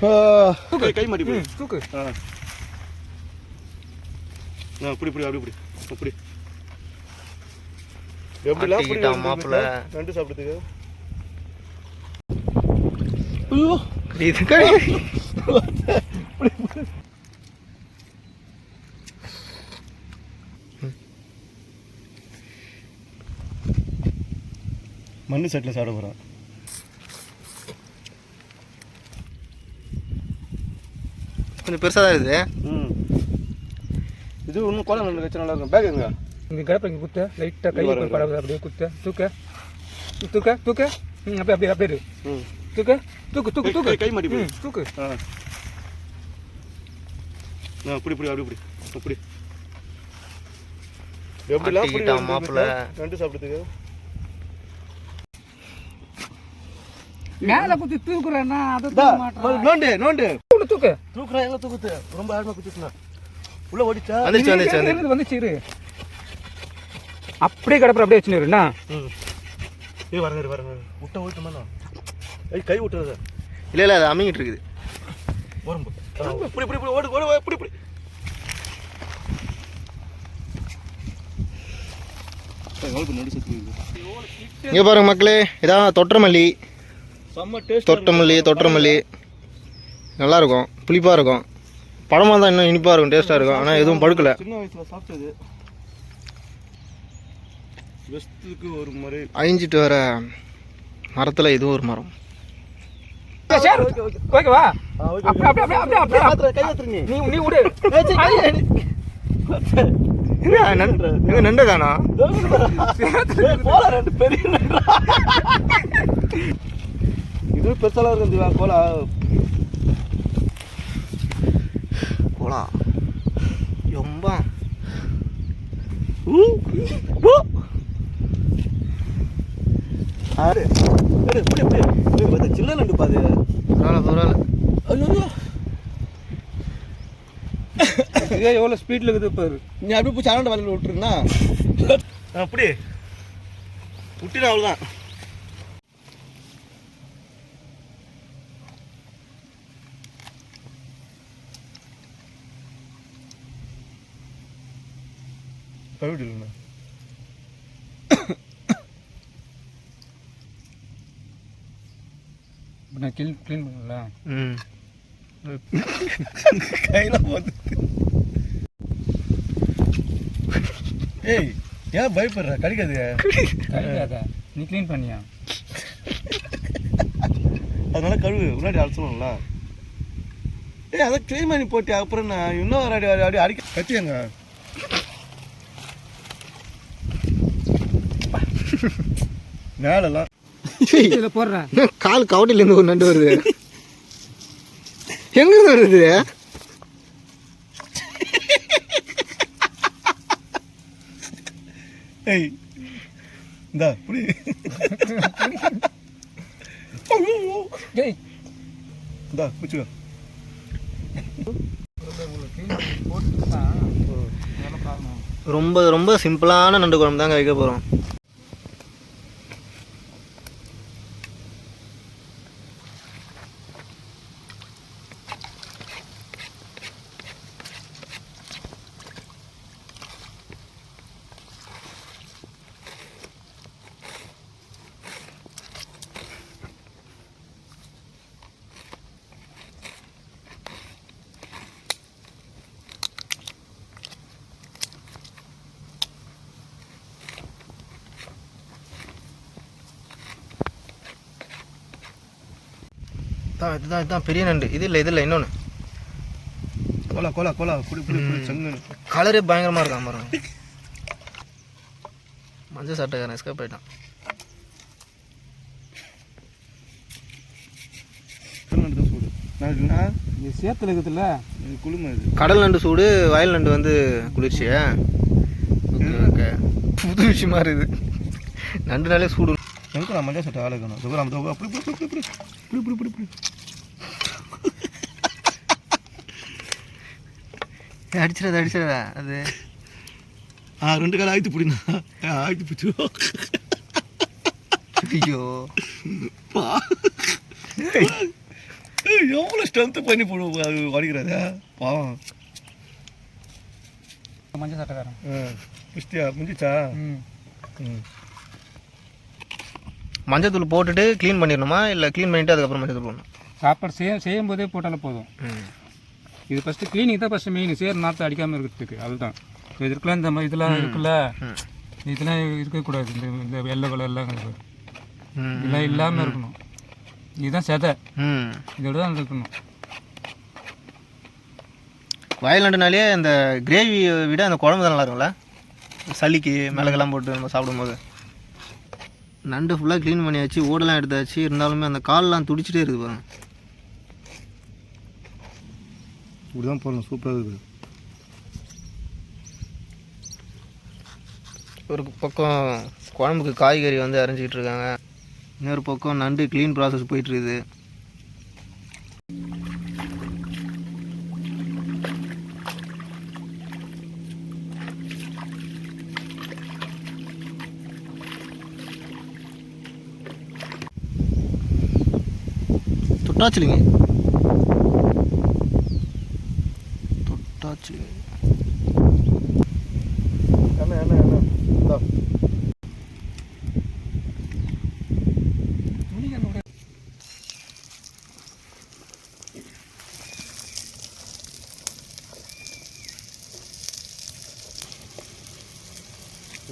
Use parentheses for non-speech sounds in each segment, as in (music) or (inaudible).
கை கை மாட்டி போய் தூக்கு ஆ இப்படி இப்படி அப்படி இப்படி இப்படி எப்படிலாம் மாப்பிள்ளை. நண்டு சாப்பிடுறதுக்கு. ஐயோ. இது கடி மண்ணு செட்டில் சாப்பிட போகிறான் கொஞ்சம் பெருசாக தான் இருக்குது. ம். இது இன்னும் கோலம் நண்டு வச்சு நல்லா இருக்கும். பேக் எங்க இங்கே கிடப்ப இங்கே குத்து. லைட்டாக கை வரேன், படாது அப்படியே குத்து. தூக்க. தூக்க தூக்க. ம் அப்படியே அப்படியே அப்படியே. ம். தூக்கு தூக்கு தூக்கு தூக்கு. கை- மாட்டி தூக்கு. ஆ. ஆ இப்படி அப்படி இப்படி இப்படி எப்படிலாம் வந்து மாப்பிள்ளை. நண்டு சாப்பிடுறதுக்கு. மேலே குத்தி தூக்குறேன்னா அதை நோண்டு நோண்டு. தூக்கு. தூக்குறா எங்க தூக்குது? ரொம்ப ஆழமா குத்திட்டுனா. உள்ள ஓடிச்சா? வந்துச்சு வந்துச்சு வந்துச்சு வந்துச்சு இரு அப்படியே கிடப்புற அப்படியே வச்சுருண்ணா ம். ஏய் வரங்க இரு, வரங்க. விட்ட ஓட்டுமாண்ணா ஏய் கை விட்டுறது இல்லை இல்லை அது அமைங்கிட்டு இருக்குது. வரும் போ. ஆ, இப்படி இப்படி இப்படி ஓடு ஓடு இப்படி இப்படி. இங்கே பாருங்க மக்களே இதான் தொற்றமல்லி. செம்ம டேஸ்ட் தொட்டமல்லி தொற்றமல்லி. நல்லா இருக்கும் புளிப்பாக இருக்கும். பழமாக தான் இன்னும் இனிப்பாக இருக்கும் டேஸ்ட்டாக இருக்கும். ஆனால் எதுவும் பழுக்கல சின்ன வயசுல சாப்பிட்டது. வெஸ்ட்டுக்கு ஒரு முறை. அழிஞ்சிட்டு வர மரத்தில் இதுவும் ஒரு மரம். ஓகேவா அப்படியே அப்படியே அப்படியே அப்படியே. கை மாத்திரை நீ. நீ நீ விடு. எங்க நண்டு எங்க நண்டு தானா ஏய், போடா, ரெண்டு பெரிய நண்டா. இது பெருசாலாம் இருக்கும் திவா, கோலா கோலா ரொம்ப. ஆறு. பாது பரவாயில்ல பரவாயில்ல. ஐயோ. இதே எவ்வளோ ஸ்பீடில் இருக்குது பாரு. நீ அப்படியே போய் சரண்ட வலையில் விட்டுருந்தா அப்படி. விட்டுனா அவ்வளோதான் கழுவிடலண்ணா இப்போ நான் க்ளீன் க்ளீன் பண்ணல ம் கையில் போகுது ஏய் ஏன் பயப்படுற? கடிக்காது கிடைக்காத. நீ க்ளீன் பண்ணியா? அதனால கழுவு முன்னாடி அலசணும்ல. ஏய் அதை க்ளீன் பண்ணி போட்டு அப்புறம் நான் இன்னும் ஒரு அடி அடி அடிக்க கத்தியங்க. (laughs) மேலெல்லாம் இதில் போடுறேன் என்ன (laughs) கால் கவட்டிலேருந்து ஒரு நண்டு வருது. எங்கேருந்து வருது? ஏய் இந்தா புடி. இந்தா பிடிச்சிக்கோ ரொம்ப ரொம்ப சிம்பிளான நண்டு குழம்பு தாங்க வைக்க போகிறோம் தான் இதுதான் இதுதான் பெரிய நண்டு. இது இல்லை இது இல்லை இன்னொன்று கோலா கோலா கோலா புடி புடி புடி செங்கல் கலரே பயங்கரமாக இருக்கான் பாருங்க. மஞ்சள் சட்டைக்காரன் எஸ்கேப் இது சேத்துல இருக்குதுல்ல? குளுமை இது. கடல் நண்டு சூடு வயல் நண்டு வந்து குளிர்ச்சியா? ஓகே புது விஷயமா இருக்குது. நண்டுனாலே சூடு நான் மஞ்சள் சட்டை ஆளுக்கணும் அப்படி இப்படி இப்படி இப்படி இப்படி இப்படி இப்படி ஏய், அடிச்சிடாத அடிச்சிடாத. அது. ஆ ரெண்டு காலம் ஆயிட்டு பிடினா. ஆயிட்டு பிடிச்சோ ஐயோ. பா. எவ்வளோ ஸ்ட்ரென்த்து பண்ணி போடு அது வடிக்கிறதா பாவம் மஞ்சள் சட்டைக்காரன் ஆ குஸ்தியா முடிஞ்சிச்சா? ம். ம். மஞ்சத்தூள் போட்டுட்டு க்ளீன் பண்ணிடணுமா? இல்லை க்ளீன் பண்ணிட்டு அதுக்கப்புறம் மஞ்சத்தூள் போடணும்? சாப்பாடு செய்ய செய்யும் போதே போட்டாலே போதும். ம். இது ஃபஸ்ட்டு க்ளீனிங் தான் ஃபஸ்ட்டு மெயின் சேர் நாற்று அடிக்காமல் இருக்கிறதுக்கு. அதுதான். இதுக்கெல்லாம் இந்த மாதிரி இதெல்லாம் இருக்குல்ல. இதெல்லாம் இருக்கக்கூடாது இந்த இந்த வெள்ளை கலர்லாம் இதெல்லாம் இல்லாமல் இருக்கணும். இதுதான் செதை. ம். இதோட தான் இருக்கணும். வயல் நண்டுனாலே அந்த கிரேவியை விட அந்த குழம்பு தான் நல்லா இருக்கும்ல சளிக்கு மிளகெல்லாம் போட்டு நம்ம சாப்பிடும்போது. நண்டு ஃபுல்லாக க்ளீன் பண்ணியாச்சு. ஓடெல்லாம் எடுத்தாச்சு. இருந்தாலுமே அந்த கால்லாம் துடிச்சிட்டே இருக்குது பாருங்க. இப்படி தான் போடணும் சூப்பராக இருக்குது ஒரு பக்கம் குழம்புக்கு காய்கறி வந்து அரைஞ்சிக்கிட்டு இருக்காங்க. இன்னொரு பக்கம் நண்டு க்ளீன் ப்ராசஸ் போயிட்டு இருக்குது. தொட்டாச்சிலிங்க. தொட்டாச்சிலிங்க என்ன என்ன என்ன? இந்தா.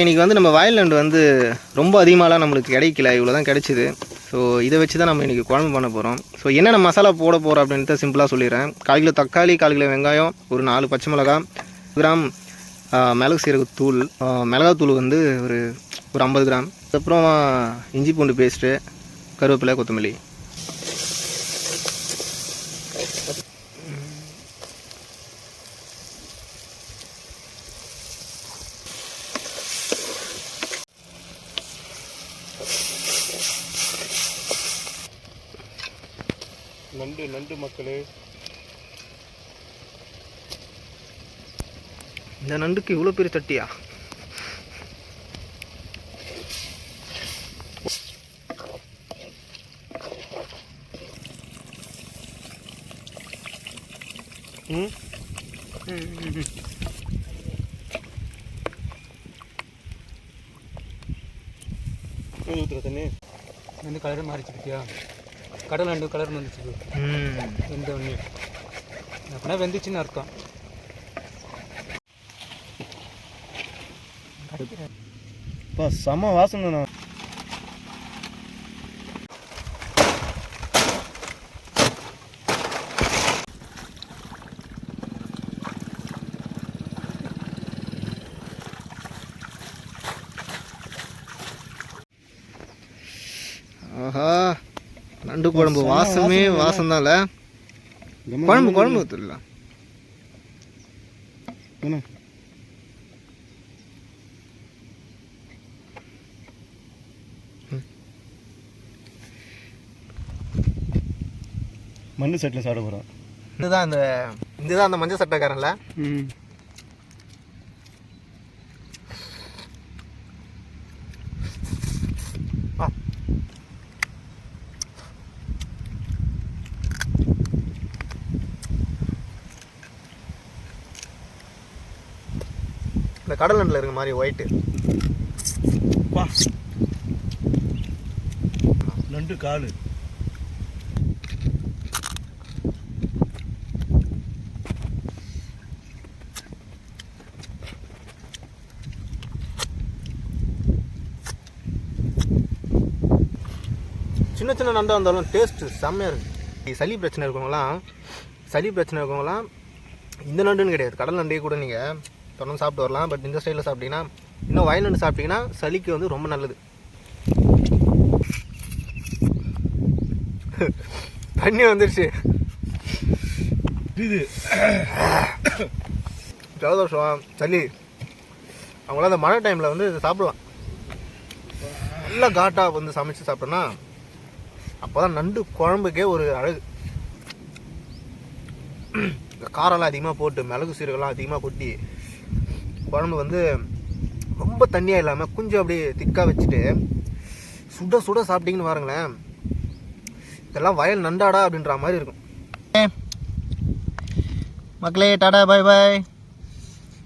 இன்றைக்கி வந்து நம்ம வயல் நண்டு வந்து ரொம்ப அதிகமாகலாம் நம்மளுக்கு கிடைக்கல. இவ்வளோ தான் கிடைச்சிது. ஸோ இதை வச்சு தான் நம்ம இன்றைக்கி குழம்பு பண்ண போகிறோம் ஸோ என்னென்ன மசாலா போட போகிறோம் அப்படின்ட்டு சிம்பிளாக சொல்லிடுறேன். கால் கிலோ தக்காளி கால் கிலோ வெங்காயம் ஒரு நாலு பச்சை மிளகாய் கிராம் மிளகு சீரகத்தூள் தூள் மிளகாத்தூள் வந்து ஒரு ஒரு ஐம்பது கிராம். அதுக்கப்புறம் இஞ்சி பூண்டு பேஸ்ட்டு கருவேப்பிலை கொத்தமல்லி. நண்டு நண்டு மக்களே. இந்த நண்டுக்கு இவ்வளோ பெரிய தட்டியா? ம்? ஊற்றுற தண்ணி. வந்து கலர் மாறிச்சிருக்கியா கடல் ரெண்டு கலர் வந்துச்சு. வெந்த ஒன்று அப்படின்னா வெந்துச்சுன்னு அர்த்தம். பா செம்ம வாசனைண்ணா. ஆஹா. நண்டு குழம்பு. வாசமே. வாசம் தான்ல குழம்பு குழம்பு ஊற்றுல மண்ணு செட்டில் சாப்பிட போகிறோம் இதுதான் அந்த இதுதான் அந்த மஞ்சள் சட்டைக்காரன்ல. இந்த கடல் நண்டில் இருக்க மாதிரி ஒயிட்டு பா நண்டு காலு. சின்ன சின்ன நண்டாக இருந்தாலும் டேஸ்ட்டு செம்மையாக இருக்குது சளி பிரச்சனை இருக்கவங்களாம் சளி பிரச்சனை இருக்கவங்களாம் இந்த நண்டுன்னு கிடையாது. கடல் நண்டையே கூட நீங்கள் தொடர்ந்து சாப்பிட்டு வரலாம். பட் இந்த ஸ்டைலில் சாப்பிட்டீங்கன்னா இன்னும் வயல் நண்டு சாப்பிட்டீங்கன்னா சளிக்கு வந்து ரொம்ப நல்லது. (laughs) தண்ணி வந்துடுச்சு இது. ஜலதோஷம் சளி. அவங்களாம் அந்த மழை டைமில் வந்து சாப்பிடலாம். நல்லா காட்டாக வந்து சமைச்சு சாப்பிட்டோன்னா அப்போ தான் நண்டு குழம்புக்கே ஒரு அழகு. (clears throat) காரெல்லாம் அதிகமாக போட்டு மிளகு சீரகெல்லாம் அதிகமாக கொட்டி குழம்பு வந்து ரொம்ப தண்ணியாக இல்லாமல் கொஞ்சம் அப்படியே திக்காக வச்சுட்டு சுட சுட சாப்பிட்டீங்கன்னு பாருங்களேன். இதெல்லாம் வயல் நண்டாடா அப்படின்ற மாதிரி இருக்கும். மக்களே டாடா பாய் பாய்.